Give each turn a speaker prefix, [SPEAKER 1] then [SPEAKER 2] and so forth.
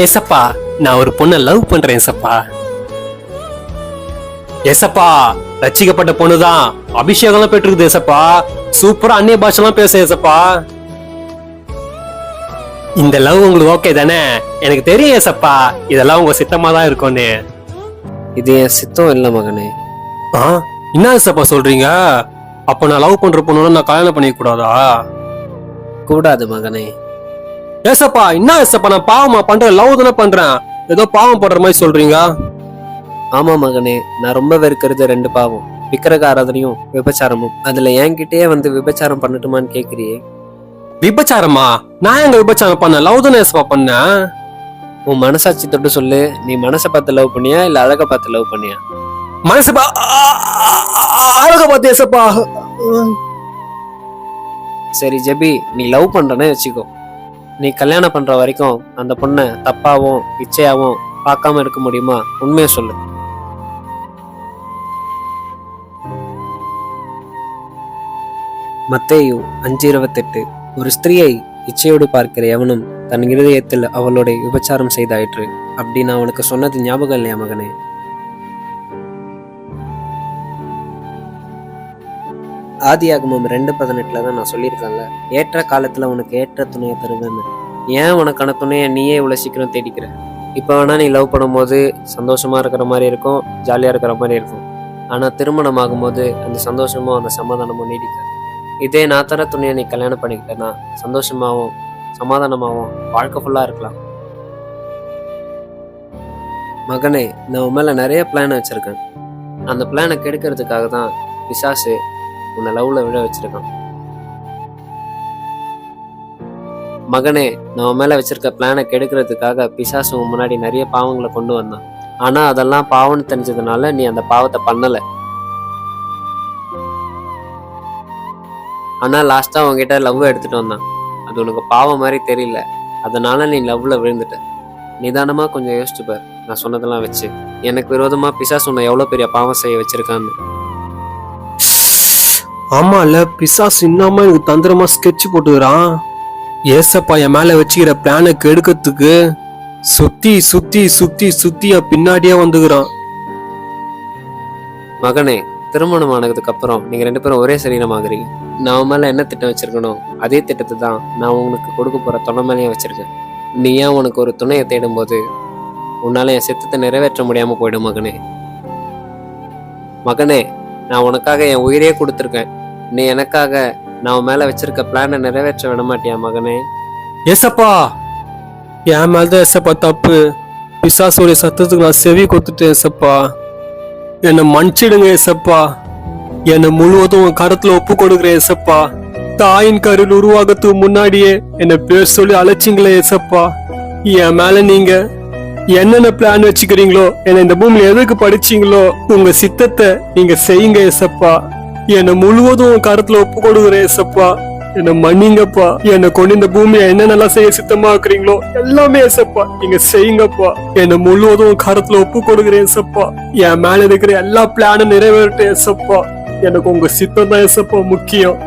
[SPEAKER 1] ஏசப்பா நான் ஒரு பொண்ணை லவ் பண்றேன் ஏசப்பா. ஏசப்பா ரச்சிக்கப்பட்ட பொண்ணுதான். அபிஷேகம்லாம் பெற்றிருக்குது ஏசப்பா. சூப்பரா அந்நிய பாஷெல்லாம் பேச ஏசப்பா. இந்த லவ் உங்களுக்கு ஓகே தானே? எனக்கு தெரியும் ஏசப்பா. இதெல்லாம் உங்க சித்தமா தான் இருக்கும்னு.
[SPEAKER 2] இது என் சித்தம் இல்லை மகனே.
[SPEAKER 1] ஆ? என்ன ஏசப்பா சொல்றீங்க? அப்ப நான் லவ் பண்ற பொண்ணு நான் கல்யாணம் பண்ணிக்க கூடாதா?
[SPEAKER 2] கூடாது மகனே.
[SPEAKER 1] ஏசப்பா என்ன ஏசப்பா நான் பாவமா பண்றேன் லவ் தானே பண்றேன். ஏதோ பாவம் பண்ற மாதிரி சொல்றீங்க?
[SPEAKER 2] ஆமா மகனே நான் ரொம்ப வெறுக்கிறது ரெண்டு பாவம். விக்கிரக ஆராதனையும் விபச்சாரமும். அதுல என்கிட்டயே வந்து விபச்சாரம் பண்ணட்டுமான்னு கேக்குறியே?
[SPEAKER 1] விபச்சாரமா? நான் எங்க விபச்சாரம் பண்ணேன்? லவ் தானே ஏசப்பா பண்ணேன்?
[SPEAKER 2] உன் மனசாட்சி தொட்டு சொல்லு. நீ மனசை பார்த்து லவ் பண்ணியா இல்ல அழக பார்த்து லவ் பண்ணியா?
[SPEAKER 1] மனசு அழக பார்த்து ஏசப்பா.
[SPEAKER 2] சரி ஜெபி நீ லவ் பண்றனே வச்சுக்கோ. நீ கல்யாணம் பண்ற வரைக்கும் அந்த பொண்ணை தப்பாவும் இச்சையாவும் பார்க்காம இருக்க முடியுமா? உண்மையை சொல்லு. மத்தேயு அஞ்சு இருபத்தெட்டு. ஒரு ஸ்திரீயை இச்சையோடு பார்க்கிற எவனும் தன் இருதயத்தில் அவளோட விபச்சாரம் செய்தாயிற்று. அப்படின்னு அவனுக்கு சொன்னது ஞாபகம் இல்லையா மகனே? ஆதியாகமம் ரெண்டு பதினெட்டுல தான் நான் சொல்லியிருக்கேன்ல. ஏற்ற காலத்துல உனக்கு ஏற்ற துணையை தருவேன்னு. ஏன் உனக்கான துணையை நீயே இவ்வளோ சீக்கிரம் தேடிக்கிற? இப்போ வேணால் நீ லவ் பண்ணும்போது சந்தோஷமாக இருக்கிற மாதிரி இருக்கும் ஜாலியாக இருக்கிற மாதிரி இருக்கும். ஆனால் திருமணம் ஆகும்போது அந்த சந்தோஷமும் அந்த சமாதானமும் நீடிக்காது இதே நான் தர துணையை நீ கல்யாணம் பண்ணிக்கிட்டேன்னா சந்தோஷமாகவும் சமாதானமாகவும் வாழ்க்கை ஃபுல்லாக இருக்கலாம். மகனே நான் உன் மேலே நிறைய பிளான் வச்சுருக்கேன். அந்த பிளானை கெடுக்கிறதுக்காக தான் பிசாசு உன்னை லவ்ல விழ வச்சிருக்கான். மகனே நம்ம மேல வச்சிருக்க பிளானை கெடுக்கிறதுக்காக பிசாசு உன் முன்னாடி நிறைய பாவங்களை கொண்டு வந்தான். ஆனா அதெல்லாம் பாவம்னு தெரிஞ்சதுனால நீ அந்த பாவத்தை பண்ணல. ஆனா லாஸ்டா உன்கிட்ட லவ் எடுத்துட்டு வந்தான். அது உனக்கு பாவம் மாதிரி தெரியல. அதனால நீ லவ்ல விழுந்துட்ட. நிதானமா கொஞ்சம் யோசிச்சு பார். நான் சொன்னதெல்லாம் வச்சு. எனக்கு விரோதமா பிசாசு உன்னை எவ்வளவு பெரிய பாவம் செய்ய வச்சிருக்கான்னு.
[SPEAKER 1] ஆமால பிசாஸ் இன்னாம எனக்கு தந்திரமா ஸ்கெட்ச் போட்டுக்கிறான். ஏசப்பா என் மேல வச்சுக்கிற பிளானை கெடுக்கிறதுக்கு சுத்தி சுத்தி சுத்தி சுத்தியா பின்னாடியே வந்துக்கிறான்.
[SPEAKER 2] மகனே திருமணம் ஆனதுக்கு அப்புறம் நீங்க ரெண்டு பேரும் ஒரே சரீரமாகறீங்க நான் மேல என்ன திட்டம் வச்சிருக்கணும் அதே திட்டத்தை தான் நான் உங்களுக்கு கொடுக்க போற துணை மேலேயும் வச்சிருக்கேன். நீ ஏன் உனக்கு ஒரு துணையை தேடும் போது உன்னால என் சித்தத்தை நிறைவேற்ற முடியாம போயிடும் மகனே. மகனே நான் உனக்காக என் உயிரே கொடுத்துருக்கேன். நீ எனக்காக நான் உன் மேல வச்சிருக்க பிளானை நிறைவேற்ற விட மாட்டியா மகனே?
[SPEAKER 1] ஏசப்பா! என் மேலதான் ஏசப்பா தப்பு. பிசாசுடைய சத்தத்துக்கு நான் செவி கொடுத்துட்டேன் ஏசப்பா. என்னை மன்னிச்சிடுங்க ஏசப்பா. என்னை முழுவதும் உன் கரத்துல ஒப்பு கொடுக்குறேன் ஏசப்பா. தாயின் கருள் உருவாகத்துக்கு முன்னாடியே என்னை பேர் சொல்லி அழைச்சிங்களே ஏசப்பா. என் மேல நீங்க என்னென்ன பிளான் வச்சுக்கிறீங்களோ என்னை இந்த பூமியில எதுக்கு படிச்சீங்களோ உங்க சித்தத்தை நீங்க செய்யுங்க ஏசப்பா. என்னை முழுவதும் உன் ஒப்பு கொடுக்குறேன் ஏசப்பா. என்ன மன்னிங்கப்பா. என்னை கொண்டு இந்த பூமியை என்னென்னலாம் செய்ய சித்தமா இருக்கிறீங்களோ எல்லாமே ஏசப்பா. நீங்க செய்யுங்கப்பா. என்னை முழுவதும் கருத்துல ஒப்பு கொடுக்குறேன் ஏசப்பா. என் மேல இருக்கிற எல்லா பிளானும் நிறைவேறட்டும் ஏசப்பா. எனக்கு உங்க சித்தம் தான் ஏசப்பா முக்கியம்.